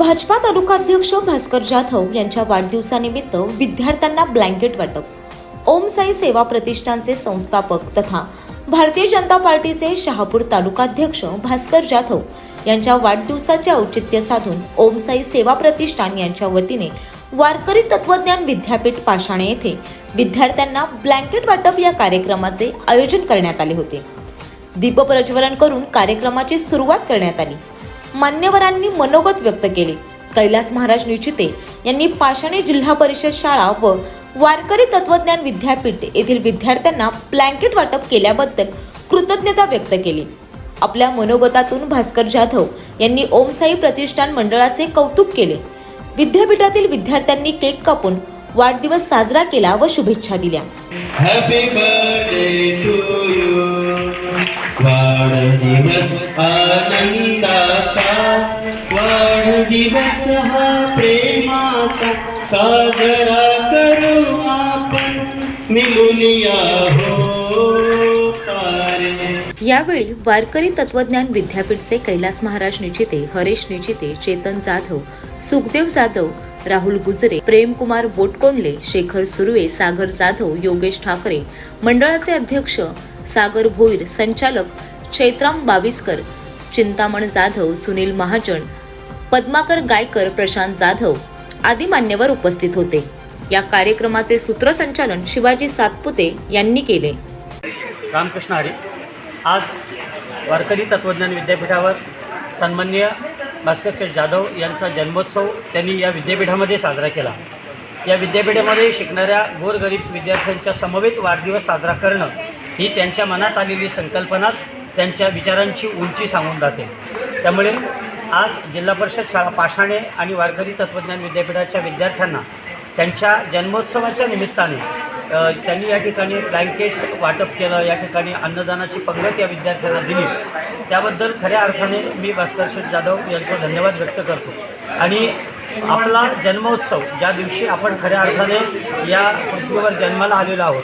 भाजपा तालुकाध्यक्ष भास्कर जाधव यांच्या वाढदिवसानिमित्त विद्यार्थ्यांना ब्लँकेट वाटप ओम साई सेवा प्रतिष्ठानचे संस्थापक तथा भारतीय जनता पार्टीचे शहापूर तालुकाध्यक्ष भास्कर जाधव यांच्या वाढदिवसाचे औचित्य साधून ओम साई सेवा प्रतिष्ठान यांच्या वतीने वारकरी तत्वज्ञान विद्यापीठ पाषाणे येथे विद्यार्थ्यांना ब्लँकेट वाटप या कार्यक्रमाचे आयोजन करण्यात आले होते. दीपप्रज्वलन करून कार्यक्रमाची सुरुवात करण्यात आली. मान्यवरांनी मनोगत व्यक्त केले. कैलास महाराज निचिते यांनी पाषाणे जिल्हा परिषद शाळा व वारकरी तत्वज्ञान विद्यापीठ येथील विद्यार्थ्यांना ब्लँकेट वाटप केल्याबद्दल कृतज्ञता व्यक्त केली. आपल्या मनोगतातून भास्कर जाधव यांनी ओमसाई प्रतिष्ठान मंडळाचे कौतुक केले. विद्यापीठातील विद्यार्थ्यांनी केक कापून वाढदिवस साजरा केला व शुभेच्छा दिल्या. दिवस वाढदिवस आनंदाचा वाढदिवस हा प्रेमाचा. साजरा करू आपण मिळून हो सारे. यावेळी वारकरी तत्वज्ञान विद्यापीठचे कैलास महाराज निचिते हरेश निचिते चेतन जाधव सुखदेव जाधव राहुल गुजरे प्रेमकुमार बोटकोंडले शेखर सुर्वे सागर जाधव योगेश ठाकरे मंडळाचे अध्यक्ष सागर भोईर संचालक चैत्राम बाविस्कर चिंतामण जाधव सुनील महाजन पद्माकर गायकर प्रशांत जाधव आदी मान्यवर उपस्थित होते. या कार्यक्रमाचे सूत्रसंचालन शिवाजी सातपुते यांनी केले. रामकृष्ण हरी आज वारकरी तत्त्वज्ञान विद्यापीठावर सन्मान्य भास्कर शेठ जाधव यांचा जन्मोत्सव त्यांनी या विद्यापीठामध्ये साजरा केला. या विद्यापीठामध्ये शिकणाऱ्या गोरगरीब विद्यार्थ्यांच्या समवेत वाढदिवस साजरा करणं ही त्यांच्या मनात आलेली संकल्पनाच त्यांच्या विचारांची उंची सांगून जाते. त्यामुळे आज जिल्हा परिषद शाळा पाषाणे आणि वारकरी तत्त्वज्ञान विद्यापीठाच्या विद्यार्थ्यांना त्यांच्या जन्मोत्सवाच्या निमित्ताने त्यांनी या ठिकाणी ब्लँकेट्स वाटप केलं या ठिकाणी अन्नदानाची पंगत या विद्यार्थ्यांना दिली. त्याबद्दल खऱ्या अर्थाने मी भास्कर शेठ जाधव यांचा धन्यवाद व्यक्त करतो. आणि आपला जन्मोत्सव ज्या दिवशी आपण खऱ्या अर्थाने या पृथ्वीवर जन्माला आलेलो आहोत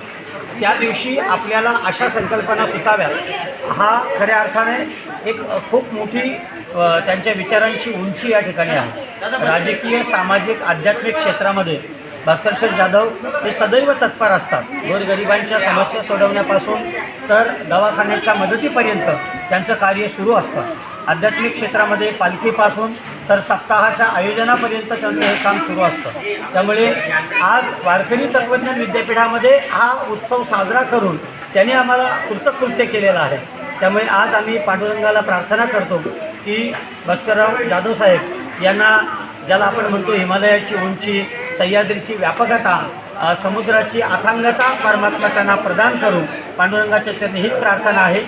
त्या दिवशी आपल्याला अशा संकल्पना सुचाव्यात. हा खऱ्या अर्थाने एक खूप मोठी त्यांच्या विचारांची उंची या ठिकाणी आहे. राजकीय सामाजिक आध्यात्मिक क्षेत्रामध्ये भास्कर शेठ जाधव हे सदैव तत्पर असतात. गोरगरिबांच्या समस्या सोडवण्यापासून तर दवाखान्याच्या मदतीपर्यंत त्यांचं कार्य सुरू असतं. आध्यात्मिक क्षेत्रामध्ये पालखीपासून तर सप्ताहाच्या आयोजनापर्यंत त्यांचं हे काम सुरू असतं. त्यामुळे आज वारकरी तत्वज्ञान विद्यापीठामध्ये हा उत्सव साजरा करून त्यांनी आम्हाला कृतकृत्य केलेलं आहे. त्यामुळे आज आम्ही पांडुरंगाला प्रार्थना करतो की भास्करराव जाधव साहेब यांना ज्याला आपण म्हणतो हिमालयाची उंची सह्याद्रीची व्यापकता समुद्राची अथांगता परमात्मा त्यांना प्रदान करू पांडुरंगाच्या चरणी हीच प्रार्थना आहे.